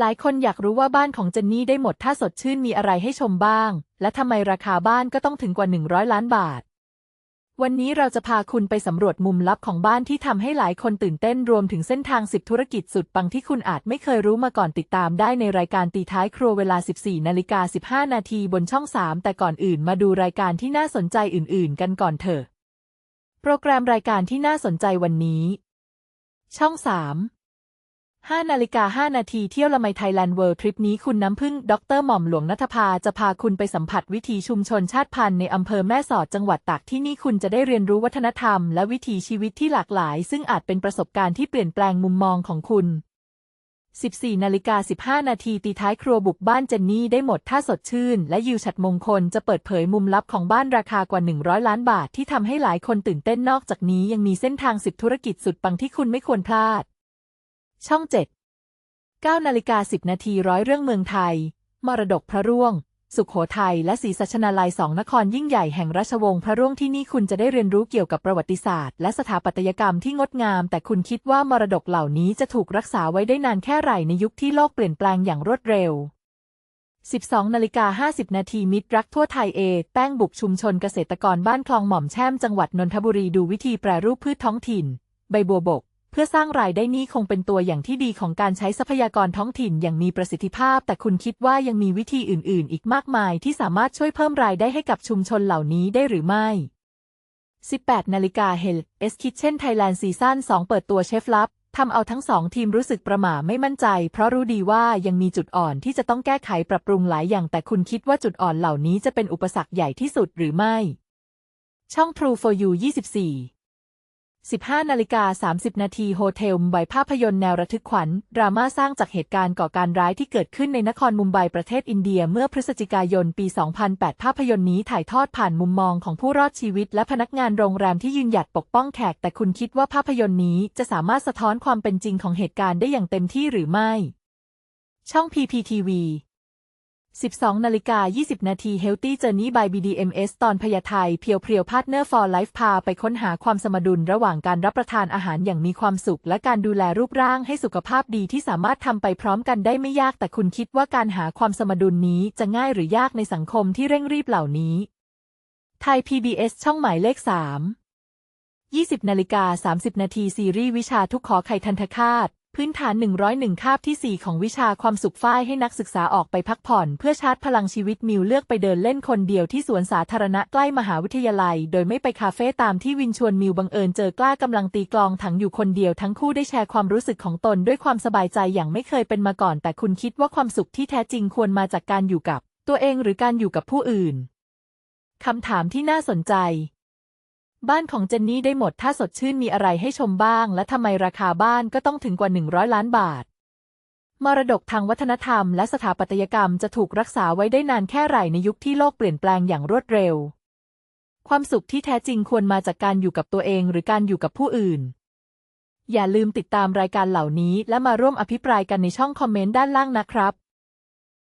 หลายคนอยากรู้ว่าบ้านของเจนนี่ได้หมดถ้าสดชื่นมีอะไรให้ชมบ้าง และทำไมราคาบ้านก็ต้องถึงกว่า 100 ล้านบาท วันนี้เราจะพาคุณไปสำรวจมุมลับของบ้านที่ทำให้หลายคนตื่นเต้นรวมถึงเส้นทาง 10 ธุรกิจสุดปังที่คุณอาจไม่เคยรู้มาก่อนติดตามได้ในรายการตีท้ายครัวเวลา 14นาฬิกา15 นาทีบนช่อง 3 แต่ก่อนอื่นมาดูรายการที่น่าสนใจอื่น ๆ กันก่อนเถอะ โปรแกรมรายการที่น่าสนใจวันนี้ ช่อง 3 5นาฬิกา5นาทีเที่ยวละไมไทยแลนด์เวิลด์ทริปนี้คุณน้ำพึ่ง ดรหม่อมหลวงนัทภาจะพาคุณไปสัมผัสวิถีชุมชนชาติพันธุ์ในอำเภอแม่สอดจังหวัดตากที่นี่คุณจะได้เรียนรู้วัฒนธรรมและวิถีชีวิตที่หลากหลาย ซึ่งอาจเป็นประสบการณ์ที่เปลี่ยนแปลงมุมมองของคุณ 14นาฬิกา15 นาทีตีท้ายครัวบุกบ้านเจนนี่ได้หมดถ้าสดชื่น และยิวฉัดมงคลจะเปิดเผยมุมลับของบ้านราคากว่า 100 ล้านบาทที่ทำให้หลายคนตื่นเต้นนอกจากนี้ยังมีเส้นทาง10ธุรกิจสุดปังที่คุณไม่ควรพลาด ช่อง 7 9นาฬิกา10 นาทีร้อยเรื่องเมืองไทย มรดกพระร่วง สุขโขทัยและศรีสัชนาลัยสองนครยิ่งใหญ่แห่งราชวงศ์พระร่วงที่นี่คุณจะได้เรียนรู้เกี่ยวกับประวัติศาสตร์ และสถาปัตยกรรมที่งดงาม แต่คุณคิดว่ามรดกเหล่านี้จะถูกรักษาไว้ได้นานแค่ไหนในยุคที่โลกเปลี่ยนแปลงอย่างรวดเร็ว12นาฬิกา50 นาทีมิตรรักทั่วไทยเอ แป้งบุกชุมชนเกษตรกรบ้านคลองหม่อมแช่มจังหวัดนนทบุรีดูวิธีแปรรูปพืชท้องถิ่น ใบบัวบก พื่อสร้างรายได้นี้คงเป็นตัวอย่างที่ดีของการใช้ทรัพยากรท้องถิ่นอย่างมีประสิทธิภาพ แต่คุณคิดว่ายังมีวิธีอื่น ๆ อีกมากมายที่สามารถช่วยเพิ่มรายได้ให้กับชุมชนเหล่านี้ได้หรือไม่ 18 นาฬิกาเฮลเอสคิ t เช่นไทยแลนด์ซีซั่น2 เปิดตัวเชฟลับทำเอาทั้งสองทีมรู้สึกประหม่าไม่มั่นใจ เพราะรู้ดีว่ายังมีจุดอ่อนที่จะต้องแก้ไขปรับปรุงหลายอย่าง แต่คุณคิดว่าจุดอ่อนเหล่านี้จะเป็นอุปสรรคใหญ่ที่สุดหรือไม่ ช่อง True for You 24 15 นาฬิกา 30 นาทีโฮเทลมุมไบภาพยนตร์แนวระทึกขวัญ ดราม่าสร้างจากเหตุการณ์ก่อการร้ายที่เกิดขึ้นในนครมุมไบประเทศอินเดียเมื่อพฤศจิกายนปี 2008 ภาพยนตร์นี้ถ่ายทอดผ่านมุมมองของผู้รอดชีวิต และพนักงานโรงแรมที่ยืนหยัดปกป้องแขก แต่คุณคิดว่าภาพยนตร์นี้จะสามารถสะท้อนความเป็นจริงของเหตุการณ์ได้อย่างเต็มที่หรือไม่ ช่อง PPTV 12นาฬิกา20 นาที Healthy Journey by BDMS ตอนพยาไทยเพียวเพียวพาร์ทเนอร์ for Life พาไปค้นหาความสมดุลระหว่างการรับประทานอาหารอย่างมีความสุข และการดูแลรูปร่างให้สุขภาพดีที่สามารถทำไปพร้อมกันได้ไม่ยาก แต่คุณคิดว่าการหาความสมดุลนี้จะง่ายหรือยากในสังคมที่เร่งรีบเหล่านี้ ไทย PBS ช่องหมายเลข 3 20นาฬิกา30 นาทีซีรีส์วิชาทุกขอไข่ทันทคาต พื้นฐาน 101 คาบที่ 4 ของวิชาความสุขฝ้ายให้นักศึกษาออกไปพักผ่อน เพื่อชาร์จพลังชีวิตมิวเลือกไปเดินเล่นคนเดียวที่สวนสาธารณะใกล้มหาวิทยาลัย โดยไม่ไปคาเฟ่ตามที่วินชวนมิวบังเอิญเจอกล้ากำลังตีกลองถังอยู่คนเดียวทั้งคู่ได้แชร์ความรู้สึกของตนด้วยความสบายใจอย่างไม่เคยเป็นมาก่อน แต่คุณคิดว่าความสุขที่แท้จริงควรมาจากการอยู่กับ ตัวเองหรือการอยู่กับผู้อื่นคำถามที่น่าสนใจ บ้านของเจนนี่ได้หมดถ้าสดชื่นมีอะไรให้ชมบ้าง และทำไมราคาบ้านก็ต้องถึงกว่า 100 ล้านบาท มรดกทางวัฒนธรรมและสถาปัตยกรรมจะถูกรักษาไว้ได้นานแค่ไหนในยุคที่โลกเปลี่ยนแปลงอย่างรวดเร็ว ความสุขที่แท้จริงควรมาจากการอยู่กับตัวเองหรือการอยู่กับผู้อื่น อย่าลืมติดตามรายการเหล่านี้ และมาร่วมอภิปรายกันในช่องคอมเมนต์ด้านล่างนะครับ